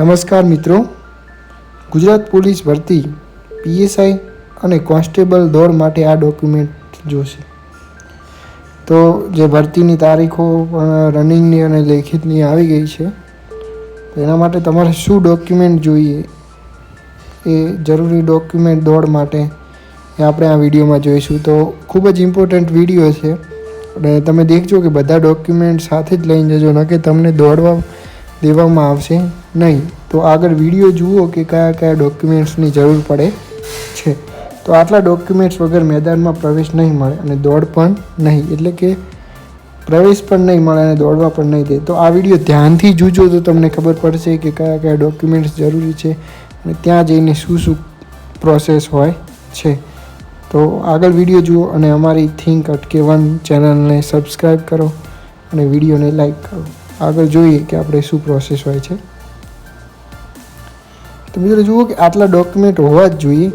નમસ્કાર મિત્રો. ગુજરાત પોલીસ ભરતી પીએસઆઈ અને કોન્સ્ટેબલ દોડ માટે આ ડોક્યુમેન્ટ જોશે. તો જે ભરતીની તારીખો રનિંગની અને લેખિતની આવી ગઈ છે એના માટે તમારે શું ડોક્યુમેન્ટ જોઈએ? એ જરૂરી ડોક્યુમેન્ટ દોડ માટે એ આપણે આ વિડીયોમાં જોઈશું. તો ખૂબ જ ઇમ્પોર્ટન્ટ વીડિયો છે. અને તમે દેખજો કે બધા ડોક્યુમેન્ટ સાથે જ લઈને જજો, ન કે તમને દોડવા દેવામાં આવશે. નહીં. તો આગળ વીડિયો જુઓ કે કયા કયા ડોક્યુમેન્ટ્સની જરૂર પડે છે. તો આટલા ડોક્યુમેન્ટ્સ વગર મેદાનમાં પ્રવેશ નહીં મળે અને દોડ પણ નહીં. એટલે કે પ્રવેશ પણ નહીં મળે અને દોડવા પણ નહીં દે. તો આ વીડિયો ધ્યાનથી જોજો તો તમને ખબર પડશે કે કયા કયા ડોક્યુમેન્ટ્સ જરૂરી છે અને ત્યાં જઈને શું શું પ્રોસેસ હોય છે. તો આગળ વીડિયો જુઓ અને અમારી થિંક અટકે વન ચેનલને સબસ્ક્રાઈબ કરો અને વિડીયોને લાઈક કરો. આગળ જોઈએ કે આપણે શું પ્રોસેસ હોય છે. તો મિત્રો જુઓ કે આટલા ડોક્યુમેન્ટ હોવા જ જોઈએ,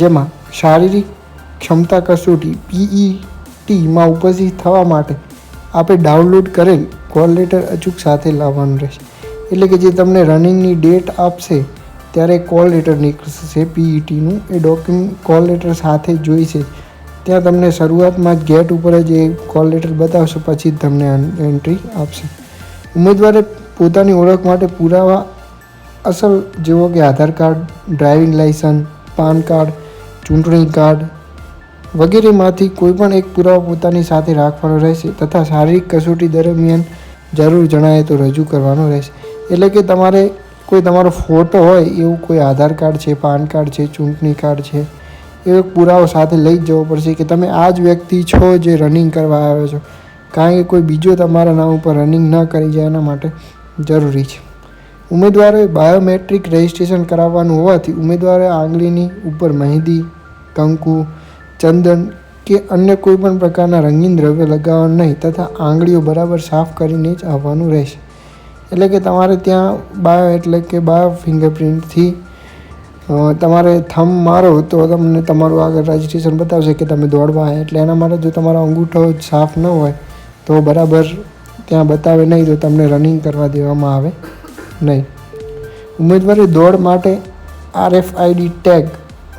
જેમાં શારીરિક ક્ષમતા કસોટી પીઈટીમાં ઉપસ્થિત થવા માટે આપણે ડાઉનલોડ કરેલ કોલ લેટર અચૂક સાથે લાવવાનું રહેશે. એટલે કે જે તમને રનિંગની ડેટ આપશે, ત્યારે કોલ લેટર નીકળશે. પીઈટીનું એ ડોક્યુમેન્ટ કોલ લેટર સાથે જોઈશે. ત્યાં તમને શરૂઆતમાં જ ગેટ ઉપર જ એ કોલ લેટર બતાવશે, પછી જ તમને એન્ટ્રી આપશે. ઉમેદવારે પોતાની ઓળખ માટે પુરાવા અસલ જેવો કે Aadhaar card, driving licence, PAN card, ચૂંટણી કાર્ડ વગેરેમાંથી કોઈપણ એક પુરાવો પોતાની સાથે રાખવાનો રહેશે તથા શારીરિક કસોટી દરમિયાન જરૂર જણાય તો રજૂ કરવાનો રહેશે. એટલે કે તમારે કોઈ તમારો ફોટો હોય એવું કોઈ આધાર કાર્ડ છે, પાન કાર્ડ છે, ચૂંટણી કાર્ડ છે, એવો પુરાવો સાથે લઈ જ જવો પડશે કે તમે આ જ વ્યક્તિ છો જે રનિંગ કરવા આવ્યો છો. કારણ કે કોઈ બીજો તમારા નામ ઉપર રનિંગ ન કરી જાય એના માટે જરૂરી છે. ઉમેદવારોએ બાયોમેટ્રિક રજિસ્ટ્રેશન કરાવવાનું હોવાથી ઉમેદવારે આંગળીની ઉપર મહેંદી, કંકુ, ચંદન કે અન્ય કોઈપણ પ્રકારના રંગીન દ્રવ્ય લગાવવાનું નહીં તથા આંગળીઓ બરાબર સાફ કરીને જ આવવાનું રહેશે. એટલે કે તમારે ત્યાં બાયો એટલે કે બાયો ફિંગરપ્રિન્ટથી તમારે થમ મારો તો તમને તમારું આગળ રજિસ્ટ્રેશન બતાવશે કે તમે દોડવા એટલે એના માટે જો તમારો અંગૂઠો સાફ ન હોય તો બરાબર ત્યાં બતાવે નહીં તો તમને રનિંગ કરવા દેવામાં આવે. નહીં. ઉમેદવારે દોડ માટે આરએફઆઈડી ટેગ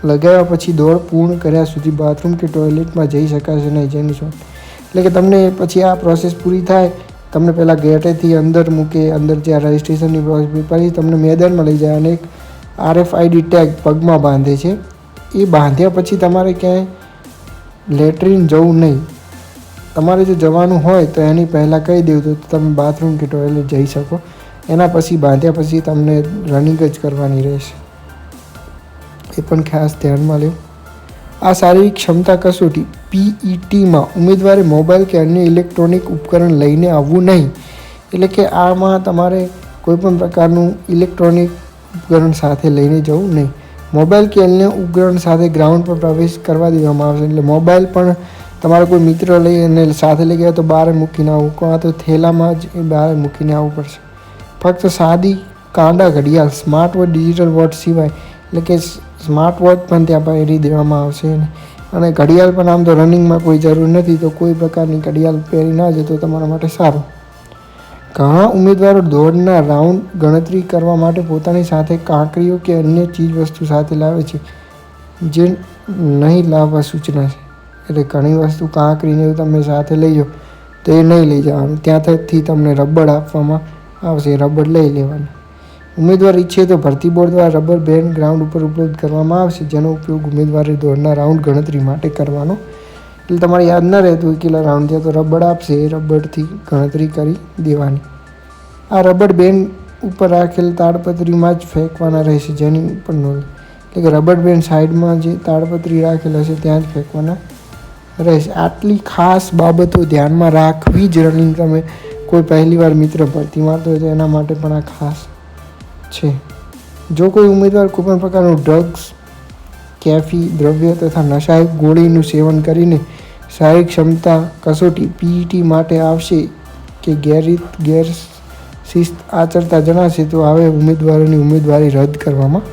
લગાવ્યા પછી દોડ પૂર્ણ કર્યા સુધી બાથરૂમ કે ટોયલેટમાં જઈ શકાશે નહીં, જેની શોધ. એટલે કે તમને પછી આ પ્રોસેસ પૂરી થાય, તમને પહેલાં ગેટેથી અંદર મૂકે, અંદર જ્યાં રજિસ્ટ્રેશનની પ્રોસેસ પછી તમને મેદાનમાં લઈ જાય અને એક આરએફઆઈડી ટેગ પગમાં બાંધે છે. એ બાંધ્યા પછી તમારે ક્યાંય લેટ્રિન જવું નહીં. તમારે જો જવાનું હોય તો એની પહેલાં કહી દેવું તો તમે બાથરૂમ કે ટોયલેટ જઈ શકો. એના પછી બાંધ્યા પછી તમને રનિંગ જ કરવાની રહેશે. એ પણ ખાસ ધ્યાનમાં લેવું આ શારીરિક ક્ષમતા કસોટી પીઈટીમાં ઉમેદવારે મોબાઈલ કે અન્ય ઇલેક્ટ્રોનિક ઉપકરણ લઈને આવવું નહીં. એટલે કે આમાં તમારે કોઈપણ પ્રકારનું ઇલેક્ટ્રોનિક ઉપકરણ સાથે લઈને જવું નહીં. મોબાઈલ કે અન્ય ઉપકરણ સાથે ગ્રાઉન્ડ પર પ્રવેશ કરવા દેવામાં આવશે. એટલે મોબાઈલ પણ તમારો કોઈ મિત્ર લઈ અને સાથે લઈ ગયા તો બહાર મૂકીને આવવું કાં તો થેલામાં જ એ બહાર મૂકીને આવવું પડશે. ફક્ત સાદી કાંડા ઘડિયાળ સ્માર્ટ વોચ ડિજિટલ વોચ સિવાય, એટલે કે સ્માર્ટ વોચ પણ ત્યાં પહેરી દેવામાં આવશે અને ઘડિયાળ પણ આમ તો રનિંગમાં કોઈ જરૂર નથી, તો કોઈ પ્રકારની ઘડિયાળ પહેરી ના જાય તો તમારા માટે સારું. ઘણા ઉમેદવારો દોડના રાઉન્ડ ગણતરી કરવા માટે પોતાની સાથે કાંકરીઓ કે અન્ય ચીજ વસ્તુ સાથે લાવે છે, જે નહીં લાવવા સૂચના છે. એટલે ઘણી વસ્તુ કાંકરીને તમે સાથે લઈ જાઓ, તો એ નહીં લઈ જવાનું. ત્યાંથી તમને રબડ આપવામાં આવશે, રબર લઈ લેવાનું. ઉમેદવાર ઈચ્છે તો ભરતી બોર્ડ દ્વારા રબર બેન્ડ ગ્રાઉન્ડ ઉપર ઉપલબ્ધ કરવામાં આવશે, જેનો ઉપયોગ ઉમેદવારે દોડના રાઉન્ડ ગણતરી માટે કરવાનો. એટલે તમારે યાદ ન રહેતું હોય કેટલા રાઉન્ડ થયા તો રબડ આપશે એ રબડથી ગણતરી કરી દેવાની. આ રબડ બેન્ડ ઉપર રાખેલ તાડપત્રીમાં જ ફેંકવાના રહેશે, જેની ઉપર નોંધ. એટલે કે રબડ બેન્ડ સાઈડમાં જે તાડપત્રી રાખેલ હશે, ત્યાં જ ફેંકવાના રહેશે. આટલી ખાસ બાબતો ધ્યાનમાં રાખવી જ રનિંગ તમે કોઈ પહેલીવાર મિત્ર ભરતી મારતો હોય તો એના માટે પણ આ ખાસ છે. જો કોઈ ઉમેદવાર કોઈપણ પ્રકારનું ડ્રગ્સ કેફી, દ્રવ્ય તથા નશાયક ગોળીનું સેવન કરીને શારીરિક ક્ષમતા, કસોટી, પીઈટી માટે આવશે કે ગેરરીત ગેર શિસ્ત આચરતા જણાશે, તો હવે ઉમેદવારોની ઉમેદવારી રદ કરવામાં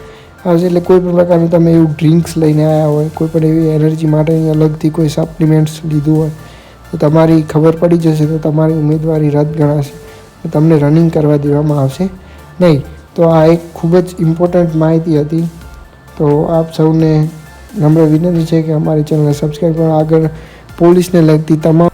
આવશે. એટલે કોઈ પણ પ્રકારનું તમે એવું ડ્રિંક્સ લઈને આવ્યા હોય, કોઈ પણ એવી એનર્જી માટેની અલગથી કોઈ સપ્લિમેન્ટ્સ લીધું હોય તો તમારી ખબર પડી જશે તો તમારી ઉમેદવારી રદ ગણાશે. તમને રનિંગ કરવા દેવામાં આવશે. નહીં, તો આ એક ખૂબ જ ઇમ્પોર્ટન્ટ માહિતી હતી. તો આપ સૌને નમ્ર વિનંતી છે કે અમારી ચેનલને સબસ્ક્રાઈબ કરો. આગળ પોલીસને લગતી તમામ